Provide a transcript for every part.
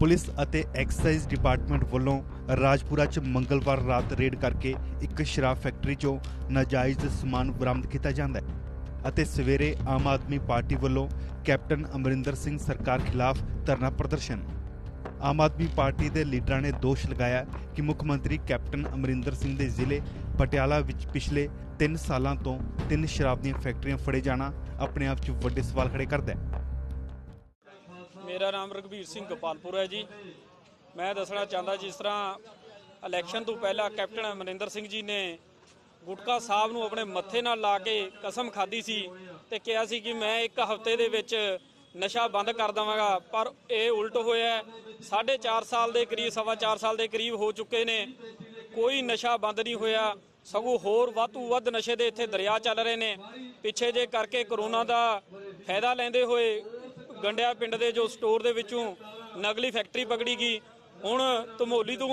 Police ਅਤੇ excise department ਵੱਲੋਂ ਰਾਜਪੁਰਾ 'ਚ ਮੰਗਲਵਾਰ ਰਾਤ ਰੇਡ ਕਰਕੇ ਇੱਕ ਸ਼ਰਾਬ ਫੈਕਟਰੀ 'ਚੋਂ ਨਾਜਾਇਜ਼ ਸਮਾਨ ਬਰਾਮਦ ਕੀਤਾ ਜਾਂਦਾ ਹੈ ਅਤੇ ਸਵੇਰੇ ਆਮ ਆਦਮੀ ਪਾਰਟੀ ਵੱਲੋਂ ਕੈਪਟਨ ਅਮਰਿੰਦਰ ਸਿੰਘ ਸਰਕਾਰ ਖਿਲਾਫ ਧਰਨਾ ਪ੍ਰਦਰਸ਼ਨ। ਆਮ ਆਦਮੀ ਪਾਰਟੀ ਦੇ ਲੀਡਰਾਂ ਨੇ ਦੋਸ਼ ਲਗਾਇਆ ਕਿ ਮੁੱਖ ਮੰਤਰੀ ਕੈਪਟਨ ਅਮਰਿੰਦਰ ਸਿੰਘ ਦੇ ਜ਼ਿਲ੍ਹੇ ਪਟਿਆਲਾ ਵਿੱਚ ਪਿਛਲੇ 3 ਸਾਲਾਂ ਤੋਂ ਤਿੰਨ ਸ਼ਰਾਬ ਦੀਆਂ ਫੈਕਟਰੀਆਂ ਫੜੇ ਜਾਣਾ ਆਪਣੇ ਆਪ 'ਚ ਵੱਡੇ ਸਵਾਲ ਖੜੇ ਕਰਦਾ ਹੈ। ਮੇਰਾ ਨਾਮ ਰਘਬੀਰ ਸਿੰਘ ਗੋਪਾਲਪੁਰ ਹੈ ਜੀ। ਮੈਂ ਦੱਸਣਾ ਚਾਹੁੰਦਾ ਜਿਸ ਤਰ੍ਹਾਂ ਇਲੈਕਸ਼ਨ ਤੋਂ ਪਹਿਲਾਂ ਕੈਪਟਨ ਅਮਰਿੰਦਰ ਸਿੰਘ ਜੀ ਨੇ ਗੁਟਕਾ ਸਾਹਿਬ ਨੂੰ ਆਪਣੇ ਮੱਥੇ ਨਾਲ ਲਾ ਕੇ ਕਸਮ ਖਾਧੀ ਸੀ ਤੇ ਕਿਹਾ ਸੀ ਕਿ ਮੈਂ ਇੱਕ ਹਫ਼ਤੇ ਦੇ ਵਿੱਚ ਨਸ਼ਾ ਬੰਦ ਕਰ ਦਵਾਂਗਾ, ਪਰ ਇਹ ਉਲਟ ਹੋਇਆ ਹੈ। ਸਾਢੇ 4 ਸਾਲ ਦੇ ਕਰੀਬ, ਸਵਾ 4 ਸਾਲ ਦੇ ਕਰੀਬ ਹੋ ਚੁੱਕੇ ਨੇ। ਕੋਈ ਨਸ਼ਾ ਬੰਦ ਨਹੀਂ ਹੋਇਆ। ਸਗੋਂ ਹੋਰ ਵਾਧੂ ਵੱਧ ਨਸ਼ੇ ਦੇ ਇੱਥੇ ਦਰਿਆ ਚੱਲ ਰਹੇ ਨੇ। ਪਿੱਛੇ ਜੇ ਕਰਕੇ ਕਰੋਨਾ ਦਾ ਫਾਇਦਾ ਲੈਂਦੇ ਹੋਏ ਗੰਡਿਆ ਪਿੰਡ ਦੇ ਜੋ ਸਟੋਰ ਦੇ ਵਿੱਚੋਂ ਨਕਲੀ ਫੈਕਟਰੀ ਪਕੜੀ ਗਈ ਹੁਣ ਧਮੋਲੀ ਤੋਂ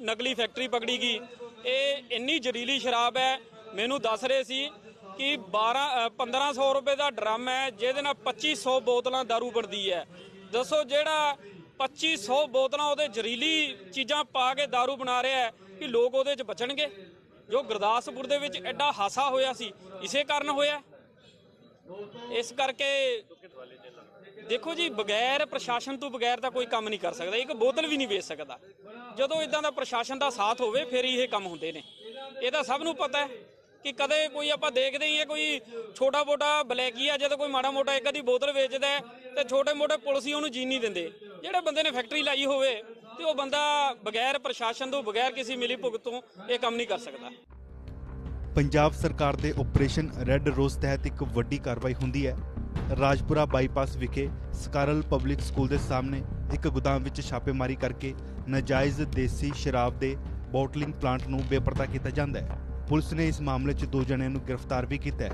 ਨਕਲੀ ਫੈਕਟਰੀ ਪਕੜੀ ਗਈ ਇਹ ਇੰਨੀ ਜ਼ਹਿਰੀਲੀ ਸ਼ਰਾਬ ਹੈ ਮੈਨੂੰ ਦੱਸ ਰਹੇ ਸੀ ਕਿ 12 ਅ, 1500 ਰੁਪਏ ਦਾ ਡਰਮ ਹੈ ਜਿਹਦੇ ਨਾਲ 2500 ਬੋਤਲਾਂ दारू ਬਣਦੀ ਹੈ ਦੱਸੋ ਜਿਹੜਾ 2500 ਬੋਤਲਾਂ ਉਹਦੇ ਜ਼ਹਿਰੀਲੀ ਚੀਜ਼ਾਂ ਪਾ ਕੇ दारू ਬਣਾ ਰਿਹਾ ਹੈ ਕਿ ਲੋਕ ਉਹਦੇ 'ਚ ਬਚਣਗੇ ਜੋ ਗੁਰਦਾਸਪੁਰ ਦੇ ਵਿੱਚ ਐਡਾ ਹਾਸਾ ਹੋਇਆ ਸੀ ਇਸੇ ਕਾਰਨ ਹੋਇਆ ਇਸ ਕਰਕੇ ਦੇਖੋ ਜੀ, ਬਗੈਰ ਪ੍ਰਸ਼ਾਸਨ ਤੋਂ ਬਗੈਰ ਤਾਂ ਕੋਈ ਕੰਮ ਨਹੀਂ ਕਰ ਸਕਦਾ। ਇੱਕ ਬੋਤਲ ਵੀ ਨਹੀਂ ਵੇਚ ਸਕਦਾ। ਜਦੋਂ ਇਦਾਂ ਦਾ ਪ੍ਰਸ਼ਾਸਨ ਦਾ ਸਾਥ ਹੋਵੇ, ਫਿਰ ਹੀ ਇਹ ਕੰਮ ਹੁੰਦੇ ਨੇ। ਇਹ ਤਾਂ ਸਭ ਨੂੰ ਪਤਾ ਹੈ ਕਿ ਕਦੇ ਕੋਈ ਆਪਾਂ ਦੇਖਦੇ ਹੀ ਹੈ, ਕੋਈ ਛੋਟਾ ਮੋਟਾ ਬਲੈਕੀ ਜਦੋਂ ਕੋਈ ਮਾੜਾ ਮੋਟਾ ਇੱਕ ਅੱਧੀ ਬੋਤਲ ਵੇਚਦਾ ਹੈ ਤੇ ਛੋਟੇ ਮੋਟੇ ਪੁਲਿਸ ਹੀ ਉਹਨੂੰ ਜੀਣ ਨਹੀਂ ਦਿੰਦੇ। ਜਿਹੜੇ ਬੰਦੇ ਨੇ ਫੈਕਟਰੀ ਲਾਈ ਹੋਵੇ ਤੇ ਉਹ ਬੰਦਾ ਬਗੈਰ ਪ੍ਰਸ਼ਾਸਨ ਤੋਂ, ਬਗੈਰ ਕਿਸੇ ਮਿਲੀ ਭੁਗਤ ਤੋਂ ਇਹ ਕੰਮ ਨਹੀਂ ਕਰ ਸਕਦਾ। ਪੰਜਾਬ ਸਰਕਾਰ ਦੇ ਆਪਰੇਸ਼ਨ ਰੈੱਡ ਰੋਜ਼ ਤਹਿਤ ਇੱਕ ਵੱਡੀ ਕਾਰਵਾਈ ਹੁੰਦੀ ਹੈ। ਰਾਜਪੁਰਾ ਬਾਈਪਾਸ ਵਿਖੇ ਸਕਾਰਲ ਪਬਲਿਕ ਸਕੂਲ ਦੇ ਸਾਹਮਣੇ ਇੱਕ ਗੋਦਾਮ ਵਿੱਚ ਛਾਪੇਮਾਰੀ ਕਰਕੇ ਨਾਜਾਇਜ਼ ਦੇਸੀ ਸ਼ਰਾਬ ਦੇ ਬੋਟਲਿੰਗ ਪਲਾਂਟ ਨੂੰ ਬੇਪਰਦਾ ਕੀਤਾ ਜਾਂਦਾ ਹੈ। ਪੁਲਿਸ ਨੇ ਇਸ ਮਾਮਲੇ 'ਚ ਦੋ ਜਣਿਆਂ ਨੂੰ ਗ੍ਰਿਫਤਾਰ ਵੀ ਕੀਤਾ ਹੈ।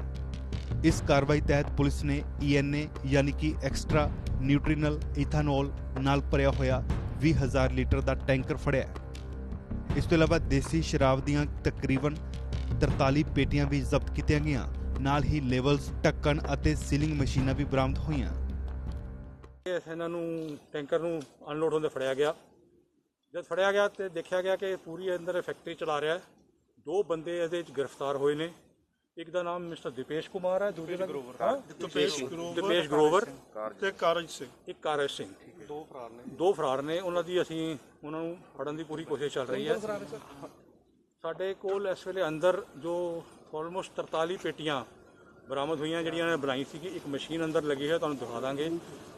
ਇਸ ਕਾਰਵਾਈ ਤਹਿਤ ਪੁਲਿਸ ਨੇ ਈਐਨਏ ਯਾਨੀ ਕਿ ਐਕਸਟਰਾ ਨਿਊਟ੍ਰੀਨਲ ਇਥਾਨੋਲ ਨਾਲ ਭਰਿਆ ਹੋਇਆ 20000 ਲੀਟਰ ਦਾ ਟੈਂਕਰ ਫੜਿਆ ਇਸ ਤੋਂ ਇਲਾਵਾ ਦੇਸੀ ਸ਼ਰਾਬ ਦੀਆਂ ਤਕਰੀਬਨ 43 ਪੇਟੀਆਂ ਵੀ ਜ਼ਬਤ ਕੀਤੀਆਂ ਗਈਆਂ। ਨਾਲ ਹੀ ਲੈਵਲਸ ਢੱਕਣ ਅਤੇ ਸੀਲਿੰਗ ਮਸ਼ੀਨਾਂ ਵੀ ਬਰਾਮਦ ਹੋਈਆਂ। ਇਹ ਇਹਨਾਂ ਨੂੰ ਟੈਂਕਰ ਨੂੰ ਅਨਲੋਡ ਹੁੰਦੇ ਫੜਿਆ ਗਿਆ। ਜਦ ਫੜਿਆ ਗਿਆ ਤੇ ਦੇਖਿਆ ਗਿਆ ਕਿ ਪੂਰੀ ਅੰਦਰ ਫੈਕਟਰੀ ਚਲਾ ਰਿਹਾ ਹੈ। ਦੋ ਬੰਦੇ ਇਹਦੇ ਵਿੱਚ ਗ੍ਰਿਫਤਾਰ ਹੋਏ ਨੇ। ਇੱਕ ਦਾ ਨਾਮ ਮਿਸਟਰ ਦੀਪੇਸ਼ ਕੁਮਾਰ ਹੈ ਦੂਜੇ ਦਾ ਹਾਂ? ਦੀਪੇਸ਼ ਗਰੋਵਰ। ਦੀਪੇਸ਼ ਗਰੋਵਰ। ਤੇ ਕਾਰਜ ਸਿੰਘ। ਇੱਕ ਕਾਰਜ ਸਿੰਘ। ਦੋ ਫਰਾਰ ਨੇ। ਦੋ ਫਰਾਰ ਨੇ। ਉਹਨਾਂ ਦੀ ਅਸੀਂ ਉਹਨਾਂ ਨੂੰ ਫੜਨ ਦੀ ਪੂਰੀ ਕੋਸ਼ਿਸ਼ ਚੱਲ ਰਹੀ ਹੈ। ਸਾਡੇ ਕੋਲ ਇਸ ਵੇਲੇ ਅੰਦਰ ਜੋ ਆਲਮੋਸਟ 43 ਪੇਟੀਆਂ ਬਰਾਮਦ ਹੋਈਆਂ, ਜਿਹੜੀਆਂ ਨੇ ਬਣਾਈ ਸੀਗੀ, ਇੱਕ ਮਸ਼ੀਨ ਅੰਦਰ ਲੱਗੀ ਹੈ ਤੁਹਾਨੂੰ ਦਿਖਾ ਦਾਂਗੇ।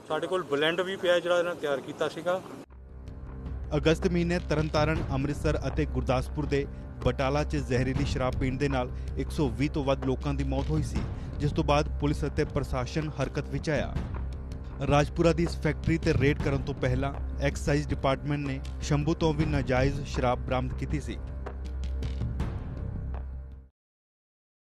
ਸਾਡੇ ਕੋਲ ਬਲੈਂਡ ਵੀ ਪਿਆ, ਜਿਹੜਾ ਇਹਨਾਂ ਨੇ ਤਿਆਰ ਕੀਤਾ ਸੀਗਾ। ਅਗਸਤ ਮਹੀਨੇ ਤਰਨਤਾਰਨ, ਅੰਮ੍ਰਿਤਸਰ ਅਤੇ ਗੁਰਦਾਸਪੁਰ ਦੇ ਬਟਾਲਾ 'ਚ ਜ਼ਹਿਰੀਲੀ ਸ਼ਰਾਬ ਪੀਣ ਦੇ ਨਾਲ 120 ਤੋਂ ਵੱਧ ਲੋਕਾਂ ਦੀ ਮੌਤ ਹੋਈ ਸੀ, ਜਿਸ ਤੋਂ ਬਾਅਦ ਪੁਲਿਸ ਅਤੇ ਪ੍ਰਸ਼ਾਸਨ ਹਰਕਤ ਵਿੱਚ ਆਇਆ। ਰਾਜਪੁਰਾ ਦੀ ਇਸ ਫੈਕਟਰੀ ਤੇ ਰੇਡ ਕਰਨ ਤੋਂ ਪਹਿਲਾਂ ਐਕਸਾਈਜ਼ ਡਿਪਾਰਟਮੈਂਟ ਨੇ ਸ਼ੰਭੂ ਤੋਂ ਵੀ ਨਾਜਾਇਜ਼ ਸ਼ਰਾਬ ਬਰਾਮਦ ਕੀਤੀ ਸੀ।